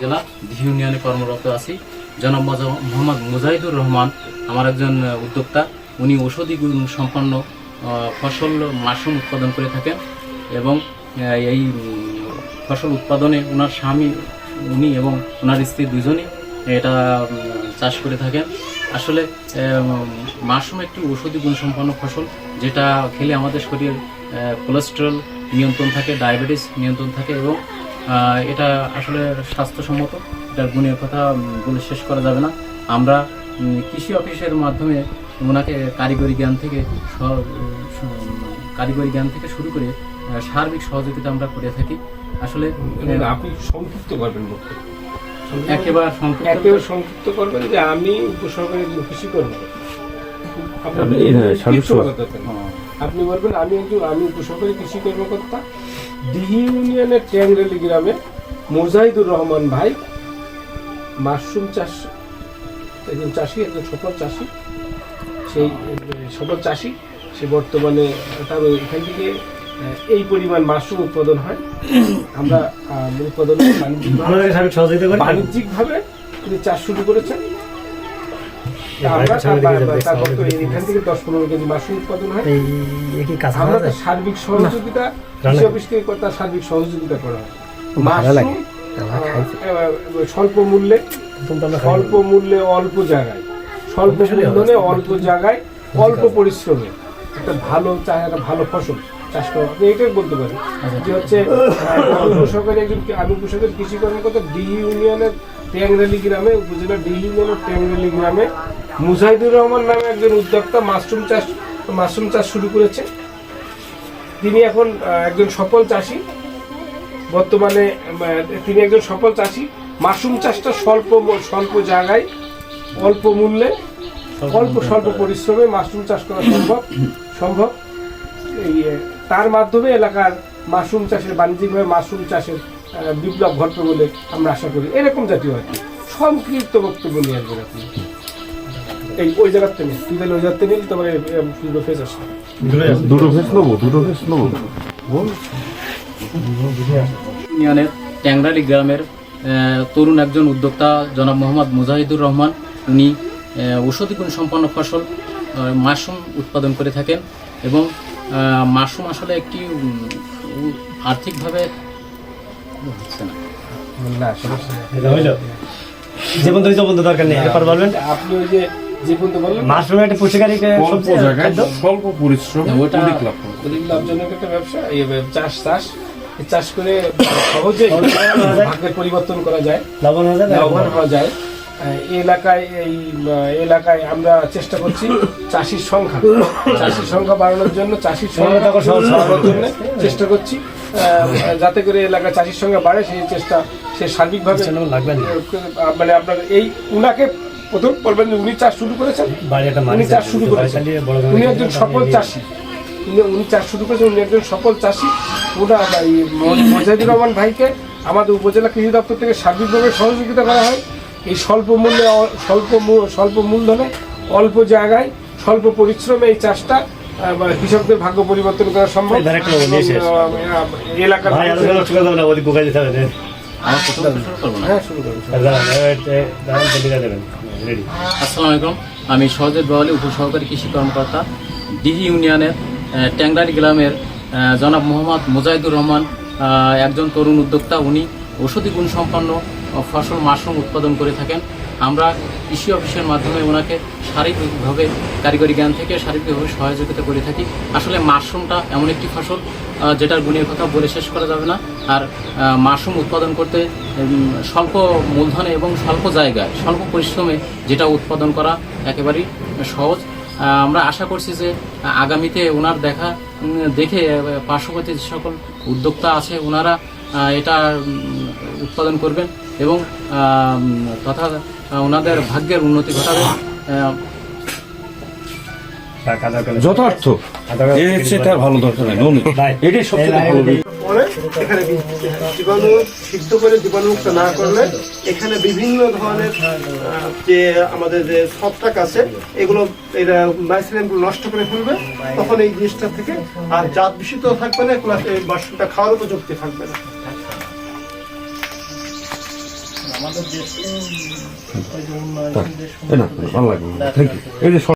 জেলা, দিহি ইউনিয়নে কর্মরত আছি। জনাব মোহাম্মদ মুজাহিদুর রহমান আমার একজন উদ্যোক্তা। উনি ঔষধি গুণ সম্পন্ন ফসল মাশরুম উৎপাদন করে থাকেন এবং এই ফসল উৎপাদনে ওনার স্বামী, উনি এবং ওনার স্ত্রী দুজনই এটা চাষ করে থাকেন। আসলে মাশরুম একটি ঔষধি গুণসম্পন্ন ফসল যেটা খেলে আমাদের শরীরের কোলেস্টেরল নিয়ন্ত্রণ থাকে ডায়াবেটিস নিয়ন্ত্রণ থাকে এবং এটা আসলে স্বাস্থ্যসম্মত এটার গুণের কথা বলে শেষ করা যাবে না। আমরা কৃষি অফিসের মাধ্যমে ওনাকে কারিগরি জ্ঞান থেকে কারিগরি জ্ঞান থেকে শুরু করে সার্বিক সহযোগিতা আমরা করে থাকি। আসলে আপনি সংক্ষিপ্ত করবেন একেবারে সংক্ষিপ্ত একেবারে সংক্ষিপ্ত করবেন যে আমি উপসরকারি একজন কৃষি আপনি, হ্যাঁ, নেই। আপনি বলবেন আমি একজন আমি উপসরকারি কৃষি কর্মকর্তা। দিহি ইউনিয়নের ট্যাংরেলি গ্রামে মোজাহিদুর রহমান ভাই মাশরুম চাষ একজন চাষি একজন সফল চাষি। সেই সফল চাষি। সে বর্তমানে তার এখান থেকে এই পরিমাণ মাশরুম উৎপাদন হয়। আমরা উৎপাদন বাণিজ্যিকভাবে তিনি চাষ শুরু করেছেন। আমরা ভাইকে সামনে দিকে যাবে, তারপর তো সামনে দিকে এখান থেকে দশ পনেরো কেজি মাশরুম উৎপাদন হয়। এই এই কি কাজ আমরা করা সার্বিক সহযোগিতা কৃষি অফিস থেকে তার সার্বিক সহযোগিতা করা হয়? মাশরুম স্বল্প মূল্যে। স্বল্প মূল্যে অল্প জায়গায়। স্বল্প মূলধনে অল্প জায়গায় অল্প পরিশ্রমে। একটা ভালো একটা ভালো ফসল চাষ করা আপনি এটাই বলতে পারেন। যে হচ্ছে উপসরকারি একজন আমি উপসরকারি কৃষি কর্মকর্তা ডিহি ইউনিয়নের ট্যাংরালি গ্রামে উপজেলা ডিহি ইউনিয়নের ট্যাংরালি গ্রামে মুজাহিদুর রহমান নামে একজন উদ্যোক্তা মাশরুম চাষ মাশরুম চাষ শুরু করেছে। তিনি এখন একজন সফল চাষি। বর্তমানে তিনি একজন সফল চাষি। মাশরুম চাষটা স্বল্প স্বল্প জায়গায় অল্প মূল্যে অল্প স্বল্প পরিশ্রমে মাশরুম চাষ করা সম্ভব সম্ভব। এই তার মাধ্যমে এলাকার মাশরুম চাষের বাণিজ্যিকভাবে মাশরুম চাষের বিপ্লব ঘটবে বলে আমরা আশা করি। এরকম জাতীয় আর কি। সংক্ষিপ্ত বক্তব্য নিয়ে আসবেন আপনি। এই ওই জায়গাতে নিন তুই তাহলে ওই জায়গাতে নিন তারপরে দুটো ফেস আসবে দুটো ফেস নেব দুটো ফেস নেব। ইউনিয়নের ট্যাংরালি গ্রামের তরুণ একজন উদ্যোক্তা জনাব মোহাম্মদ মুজাহিদুর রহমান। উনি ঔষধি গুণ সম্পন্ন ফসল মাশরুম উৎপাদন করে থাকেন এবং মাশরুম আসলে একটি আর্থিকভাবে হচ্ছে না না সমস্যা নেই। এটা হইল। যে বন্ধু দরকার নেই বলবেন। আপনি ওই যে মাশরুম একটা পুষ্টিকারী অল্প সবজি জায়গায় স্বল্প পরিশ্রম ওটা- অধিক লাভ অধিক লাভজনক একটা ব্যবসা। এই চাষ চাষ। চাষ করে সহজেই ভাগ্যের পরিবর্তন করা যায়। লবণ হয়ে লাভবান হওয়া যায়। এলাকায় এই এলাকায় আমরা চেষ্টা করছি চাষির সংখ্যা। চাষির সংখ্যা বাড়ানোর জন্য চাষির সংখ্যা বাড়ানোর জন্য চেষ্টা করছি। যাতে করে এলাকা চাষির সংখ্যা বাড়ে সেই চেষ্টা সে সার্বিকভাবে লাগবে মানে আপনার এই উনাকে প্রথম বলবেন যে উনি চাষ শুরু করেছেন? উনি চাষ শুরু করেছেন। উনি একজন সফল চাষি। উনি উনি চাষ শুরু করেছেন উনি একজন সফল চাষি। ম- মজাহিদুর রহমান ভাইকে আমাদের উপজেলা কৃষি দপ্তর থেকে সার্বিকভাবে সহযোগিতা করা হয়। এই স্বল্প মূল্যে স্বল্প স্বল্প মূলধনে অল্প জায়গায় স্বল্প পরিশ্রমে এই চাষটা কৃষকদের ভাগ্য পরিবর্তন করা সম্ভব। এলাকার আমার প্রথম শুরু করব না? হ্যাঁ শুরু করুন দাঁড়ান, এবার, এ, দাঁড়ান, পত্রিকা দেবেন রেডি। আসসালামু আলাইকুম আমি সহজের বাওয়ালি উপসহকারী কৃষি কর্মকর্তা। ডিহি ইউনিয়নের ট্যাংরারি গ্রামের জনাব মোহাম্মদ মুজাহিদুর রহমান একজন তরুণ উদ্যোক্তা। উনি ঔষধি গুণ সম্পন্ন আহ, ফসল মাশরুম উৎপাদন করে থাকেন। আমরা কৃষি অফিসের মাধ্যমে ওনাকে শারীরিকভাবে, কারিগরি জ্ঞান থেকে শারীরিকভাবে সহযোগিতা করে থাকি। আসলে মাশরুমটা এমন একটি ফসল যেটার গুণের কথা বলে শেষ করা যাবে না। আর মাশরুম উৎপাদন করতে স্বল্প মূলধনে এবং স্বল্প জায়গায়, স্বল্প পরিশ্রমে যেটা উৎপাদন করা একেবারেই সহজ। আমরা আশা করছি যে, আগামীতে ওনার দেখা দেখে পার্শ্ববর্তী যে সকল উদ্যোক্তা আছে, ওনারা এটা উৎপাদন করবেন। এবং তথা ওনাদের ভাগ্যের উন্নতি ঘটাবে। যথার্থ। ভালো দরকার নেই ননি ভাই, এটাই সবচেয়ে ভালো পরে এখানে। জীবাণু সিদ্ধ করে জীবাণুমুক্ত না করলে এখানে বিভিন্ন ধরনের যে আমাদের যে ছত্রাক আছে এগুলো এরা মাইসিলিয়ামগুলো নষ্ট করে ফেলবে। তখন এই জিনিসটা থেকে আর জাত বিশুদ্ধ থাকবে না প্লাস এই মাশরুমটা খাওয়ার উপযুক্ত থাকবে না। ভালো লাগবে থ্যাংক ইউ